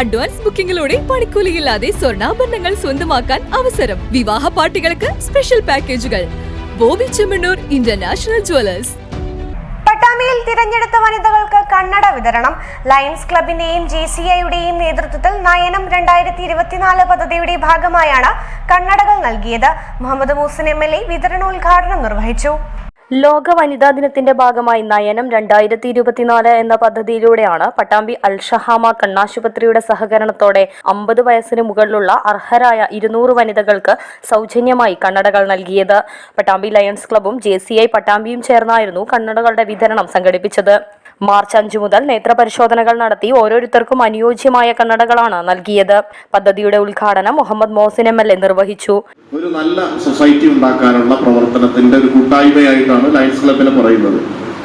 Advance ബുക്കിംഗിലൂടെ പണിക്കൂലിയില്ലാതെ സ്വർണാഭരണങ്ങൾ സ്വന്തമാക്കാൻ അവസരം. വിവാഹ പാർട്ടികൾക്ക് സ്പെഷ്യൽ പാക്കേജുകൾ. Boby Chemmanur international jewellers. പട്ടാമ്പിയിൽ തിരഞ്ഞെടുത്ത വനിതകൾക്ക് കണ്ണട വിതരണം. ലയൺസ് ക്ലബിന്റെയും ജെ സി ഐയുടെയും നേതൃത്വത്തിൽ നയനം രണ്ടായിരത്തി ഇരുപത്തിനാല് പദ്ധതിയുടെ ഭാഗമായാണ് കണ്ണടകൾ നൽകിയത്. Muhammed Muhsin M L A വിതരണോദ്ഘാടനം നിർവഹിച്ചു. ലോക വനിതാ ദിനത്തിന്റെ ഭാഗമായി നയനം രണ്ടായിരത്തി ഇരുപത്തിനാല് എന്ന പദ്ധതിയിലൂടെയാണ് പട്ടാമ്പി അൽഷഹാമ കണ്ണാശുപത്രിയുടെ സഹകരണത്തോടെ അമ്പത് വയസ്സിന് മുകളിലുള്ള അർഹരായ ഇരുന്നൂറ് വനിതകൾക്ക് സൗജന്യമായി കണ്ണടകൾ നൽകിയത്. പട്ടാമ്പി ലയൺസ് ക്ലബും ജെ സി ഐ പട്ടാമ്പിയും ചേർന്നായിരുന്നു കണ്ണടകളുടെ വിതരണം സംഘടിപ്പിച്ചത്. മാർച്ച് അഞ്ചു മുതൽ നേത്രപരിശോധനകൾ നടത്തി ഓരോരുത്തർക്കും അനുയോജ്യമായ കണ്ണടകളാണ് നൽകിയത്. പദ്ധതിയുടെ ഉദ്ഘാടനം Muhammed Mohsin M L A നിർവഹിച്ചു. ഒരു നല്ല സൊസൈറ്റി ഉണ്ടാക്കാനുള്ള പ്രവർത്തനത്തിന്റെ ഒരു കൂട്ടായ്മയായിട്ടാണ് ലയൺസ് ക്ലബിനെ പറയുന്നത്.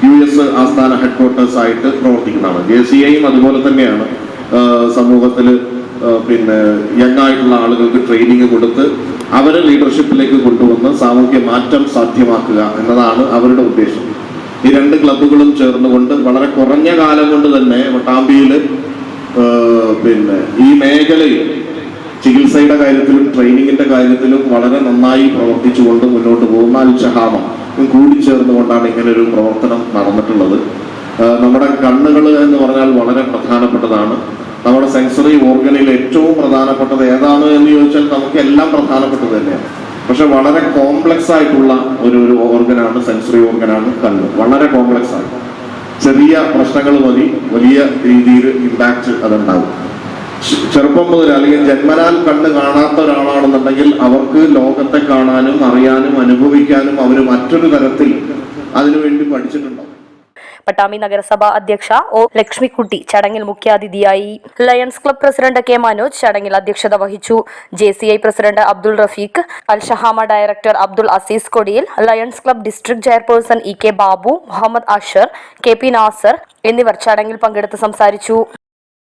യു എസ് ആസ്ഥാന ഹെഡ്ക്വാർട്ടേഴ്സ് ആയിട്ട് പ്രവർത്തിക്കുന്നതാണ്. ജെ സി ഐയും അതുപോലെ തന്നെയാണ് സമൂഹത്തിൽ പിന്നെ യങ് ആയിട്ടുള്ള ആളുകൾക്ക് ട്രെയിനിങ് കൊടുത്ത് അവരെ ലീഡർഷിപ്പിലേക്ക് കൊണ്ടുവന്ന് സാമൂഹ്യ മാറ്റം സാധ്യമാക്കുക എന്നതാണ് അവരുടെ ഉദ്ദേശം. ഈ രണ്ട് ക്ലബുകളും ചേർന്നുകൊണ്ട് വളരെ കുറഞ്ഞ കാലം കൊണ്ട് തന്നെ വട്ടാമ്പിയിൽ പിന്നെ ഈ മേഖലയിൽ ചികിത്സയുടെ കാര്യത്തിലും ട്രെയിനിങ്ങിന്റെ കാര്യത്തിലും വളരെ നന്നായി പ്രവർത്തിച്ചുകൊണ്ട് മുന്നോട്ട് പോകുന്ന അൽ ഷഹാമ കൂടിച്ചേർന്നുകൊണ്ടാണ് ഇങ്ങനെ ഒരു പ്രവർത്തനം നടന്നിട്ടുള്ളത്. നമ്മുടെ കണ്ണുകൾ എന്ന് പറഞ്ഞാൽ വളരെ പ്രധാനപ്പെട്ടതാണ്. നമ്മുടെ സെൻസറി ഓർഗനിൽ ഏറ്റവും പ്രധാനപ്പെട്ടത് ഏതാണ് എന്ന് ചോദിച്ചാൽ നമുക്ക് എല്ലാം പ്രധാനപ്പെട്ടത് തന്നെയാണ്. പക്ഷെ വളരെ കോംപ്ലക്സ് ആയിട്ടുള്ള ഒരു ഒരു ഓർഗനാണ് സെൻസറി ഓർഗനാണ് കണ്ണ്. വളരെ കോംപ്ലക്സ് ആണ്. ചെറിയ പ്രശ്നങ്ങൾ മതി വലിയ രീതിയിൽ ഇമ്പാക്റ്റ് അതുണ്ടാവും. ചെറുപ്പം മുതൽ അല്ലെങ്കിൽ ജന്മനാൽ കണ്ണ് കാണാത്ത ഒരാളാണെന്നുണ്ടെങ്കിൽ അവർക്ക് ലോകത്തെ കാണാനും അറിയാനും അനുഭവിക്കാനും അവർ മറ്റൊരു തരത്തിൽ അതിനുവേണ്ടി പഠിച്ചിട്ടുണ്ടാവും. പട്ടാമ്പി നഗരസഭ അധ്യക്ഷ ഒ ലക്ഷ്മിക്കുട്ടി ചടങ്ങിൽ മുഖ്യാതിഥിയായി Lions club president K Manoj ചടങ്ങിൽ അധ്യക്ഷത വഹിച്ചു. J C I president Abdul Rafeeq Alshahama director Abdul Azeez Kodiyil Lions club district chairperson E K Babu Muhammad Ashar K P Nasar എന്നിവർ ചടങ്ങിൽ പങ്കെടുത്ത് സംസാരിച്ചു.